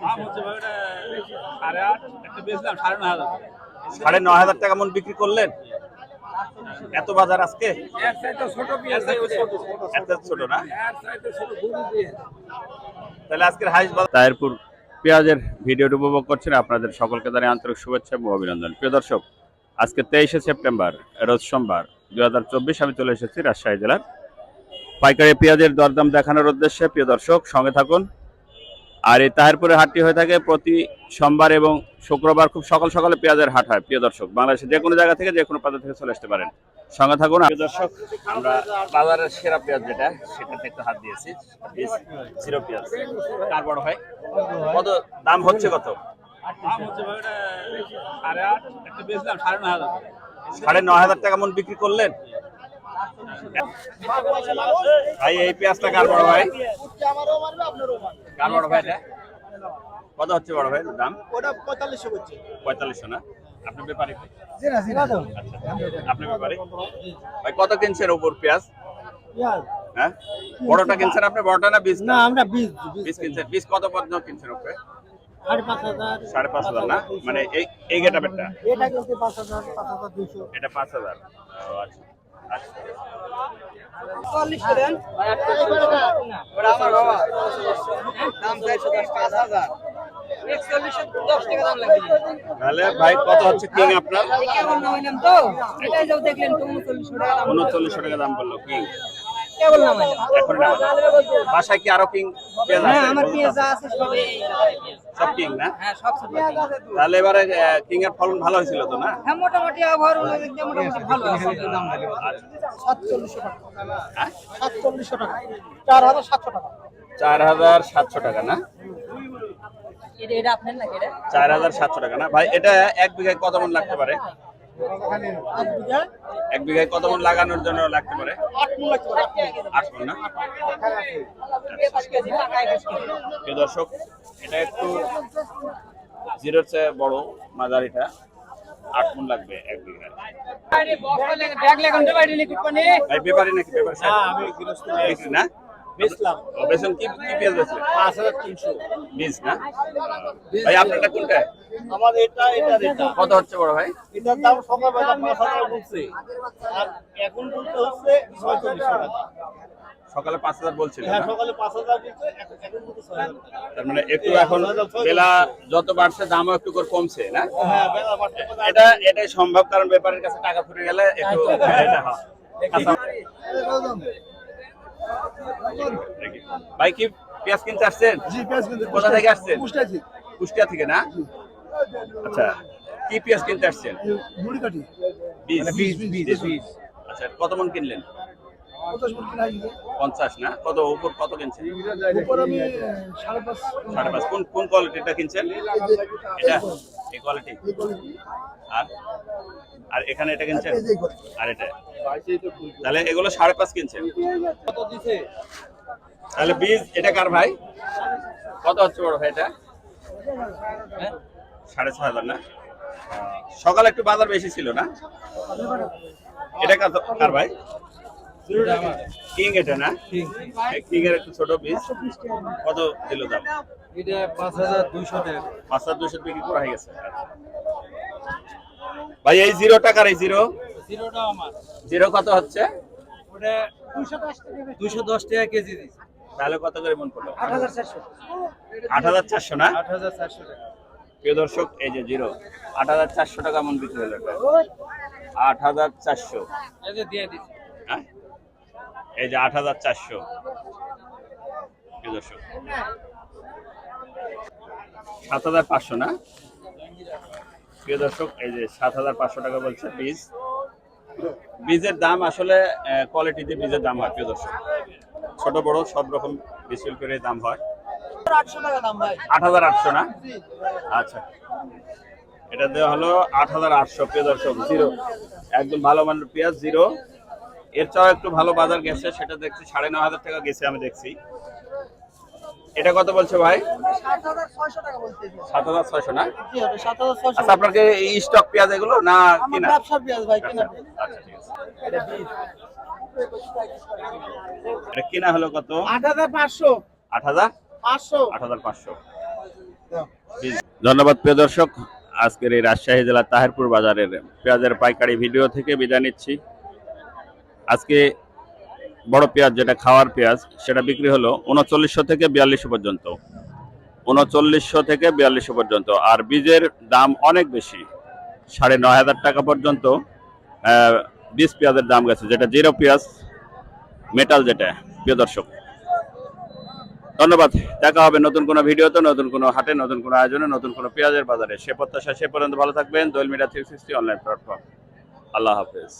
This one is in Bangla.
দাম হচ্ছে সাড়ে আট একটা বেচলাম সাড়ে নয় হাজার সাড়ে নয় হাজার টাকা মন বিক্রি করলেন? এত বাজার আজকে? ছোট না? তাহলে আজকের হাইস বাজার তাহিরপুর পেঁয়াজের ভিডিওটি উপভোগ করছেন আপনাদের সকলকে জানাই আন্তরিক শুভেচ্ছা এবং অভিনন্দন। প্রিয় দর্শক আজকে তেইশে সেপ্টেম্বর রোজ সোমবার দুই হাজার চব্বিশ আমি চলে এসেছি রাজশাহী জেলার পাইকারি পেঁয়াজের দরদাম দেখানোর উদ্দেশ্যে। প্রিয় দর্শক সঙ্গে থাকুন। আর এই তাহিরপুরে হাটটি হয়ে থাকে প্রতি সোমবার এবং শুক্রবার খুব সকাল সকালে পেঁয়াজের হাট হয়, প্রিয় দর্শক। বাংলাদেশের যে কোনো জায়গা থেকে, যে কোনো প্রান্ত থেকে চলে আসতে পারেন। সঙ্গে থাকুন, প্রিয় দর্শক, আমরা বাজারের সেরা পেঁয়াজ যেটা, সেটাতে একটু হাত দিয়েছি। জিরো পেঁয়াজ। কার বড় হয়? কত? দাম হচ্ছে কত? সাড়ে নয় হাজার টাকা মন বিক্রি করলেন? ভাই, এই পেঁয়াজটা কার বড় ভাই কার বড় ভাই এটা কত হচ্ছে বড় ভাই দাম? ওটা পঁয়তাল্লিশশো করছে। পঁয়তাল্লিশশো না? আপনার ব্যাপারে আচ্ছা আপনার ব্যাপারে? ভাই কত কিনছেন উপর পেঁয়াজ? হ্যাঁ? বড়টা কিনছেন আপনি বড়টা না বীজ? না আমরা বীজ বীজ কিনছেন। বীজ কত পর্যন্ত কিনছেন উপরে সাড়ে পাঁচ হাজার। সাড়ে পাঁচ হাজার না? মানে এই এই গেটাপেরটা এটা কিনতে পাঁচ হাজার পাঁচ হাজার দুইশো। এটা পাঁচ হাজার। আচ্ছা। আচ্ছা। চল্লিশ করেন ওটা আমার দাম চাইছো পাঁচ হাজার। একচল্লিশশো দশ টাকা দাম লাগবে। তাহলে ভাই কত হচ্ছে কিং আপনার? কেমন নামাইলাম তো। এটাই যাও দেখলেন তো উনচল্লিশশো টাকা দাম। উনচল্লিশশো টাকা দাম বলল কিং এখন না বাসায় কি আরও কিং পেঁয়াজ হ্যাঁ আছে? আমার পেঁয়াজ আছে সব সব কিং না? হ্যাঁ সব সব তাহলে এবারে কিং এর ফলন ভালো হয়েছিল তো না? হ্যাঁ মোটামুটি আবহাওয়ার মোটামুটি ভালো আছে। দাম সাতচল্লিশশো টাকা। হ্যাঁ? না? চার হাজার সাতশো টাকা না? ভাই এটা এক বিঘায় কত মন লাগতে পারে? এক বিঘায় কত মন লাগানোর জন্য লাগতে পারে? আট মন না? দর্শক এটা একটু জিরোর চেয়ে বড় মাঝারিটা। আট মন লাগবে এক বিঘায়। ভাই নাকি? ব্যাপার না? বেচলাম। ও, কি কি পেঁয়াজ বেচলেন? পাঁচ হাজার তিনশো। বীজ না? ভাই আপনারটা কোনটা? আমার এটা এটা এটা। কত হচ্ছে বড় ভাই? এটার দাম সকালবেলা পাঁচ হাজার বলছে। আর এখন বলতে হচ্ছে ছয়চল্লিশশো টাকা। সকালে পাঁচ হাজার বলছিলেন হ্যাঁ। তার মানে একটু এখন বেলা যত বাড়ছে দামও একটু করে কমছে না? হ্যাঁ এটা এটাই সম্ভব কারণ ব্যাপারের কাছে টাকা ফুরে গেলে একটু এটা হয়। ভাই কি পেঁয়াজ কিনতে আসছেন? জি পেঁয়াজ কিনতে কোথা থেকে আসছেন? কুষ্টিয়া থেকে। না? আচ্ছা কি পেঁয়াজ কিনতে আসছেন? মুড়ি কাটি বীজ বীজ, বীজ, বীজ। আচ্ছা কত মন কিনলেন? পঞ্চাশ না? কত উপর কত কিনছেন? সাড়ে পাঁচ কোন। কোন কোয়ালিটিটা কিনছেন? এটা এই কোয়ালিটি আর? আর এখানে এটা কিনছেন। আর এটা? তাহলে এগুলো সাড়ে পাঁচ কিনছেন। তাহলে বীজ এটা কার ভাই? কত হচ্ছে বড় ভাই এটা? হ্যাঁ? সাড়ে ছ হাজার না? সকালে একটু বাজার বেশি ছিল না? এটা কার- কার ভাই? কিং এটা না? কিং। এর একটু ছোট বীজ। কত দিল দাম? এটা পাঁচ হাজার দুইশো টাকা পাঁচ হাজার দুশো বিক্রি করা হয়ে গেছে। ভাই এই জিরো টাকার এই জিরো? জিরোটা আমার। জিরো কত হচ্ছে? ওটা দুইশো দশ টাকা কেজি দিচ্ছে। তাহলে কত করে মন পড়ল? আট হাজার চারশো। আট হাজার চারশো না? আট হাজার চারশো টাকা। প্রিয় দর্শক এই যে জিরো আট হাজার চারশো টাকা মন বিক্রি হলো এটা। আট হাজার চারশো। এই যে দিয়ে হ্যাঁ? এই যে আট হাজার চারশো। প্রিয় দর্শক সাত হাজার পাঁচশো না? প্রিয় দর্শক, এই যে সাত হাজার পাঁচশো টাকা বলছে বীজ। বীজের দাম আসলে কোয়ালিটিতে বীজের দাম হয়, প্রিয় দর্শক। ছোট, বড়, সব রকম বিশুল করে দাম হয়। আট হাজার আটশো না? আচ্ছা। এটা দেওয়া হলো আট হাজার আটশো, প্রিয় দর্শক, জিরো। একদম ভালো মানের পেঁয়াজ, জিরো। এর চাও একটু ভালো বাজার গেছে, সেটা দেখছি সাড়ে নয় হাজার টাকা গেছে, আমি দেখছি। এটা কত বলছে ভাই? সাত হাজার ছয়শো না? আচ্ছা আপনার কি স্টক পেঁয়াজ এগুলো না কিনা? ব্যবসার পেঁয়াজ ভাই কেনা আচ্ছা ঠিক আছে। কিনা হলো কত? আট হাজার পাঁচশো। আট হাজার? পাঁচশো। আট হাজার পাঁচশো। ধন্যবাদ প্রিয় দর্শক। আজকের এই রাজশাহী জেলার তাহেরপুর বাজারের পেঁয়াজের পাইকারি ভিডিও থেকে বিদায় নিচ্ছি। আজকে বড় পেঁয়াজ, যেটা খাওয়ার পেঁয়াজ, সেটা বিক্রি হলো উনচল্লিশশো থেকে বিয়াল্লিশশো পর্যন্ত। উনচল্লিশশো থেকে বিয়াল্লিশশো পর্যন্ত। আর বীজের দাম অনেক বেশি, সাড়ে নয় হাজার টাকা পর্যন্ত। বীজ পেঁয়াজের দাম গেছে, যেটা জিরো পেঁয়াজ, মেটাল যেটা, প্রিয় দর্শক। ধন্যবাদ, দেখা হবে নতুন কোনো ভিডিওতে, নতুন কোনো হাটে, নতুন কোনো আয়োজনে, নতুন কোনো পেঁয়াজের বাজারে। সে প্রত্যাশা সে পর্যন্ত ভালো থাকবেন। Doel media three sixty online platform. আল্লাহ হাফেজ।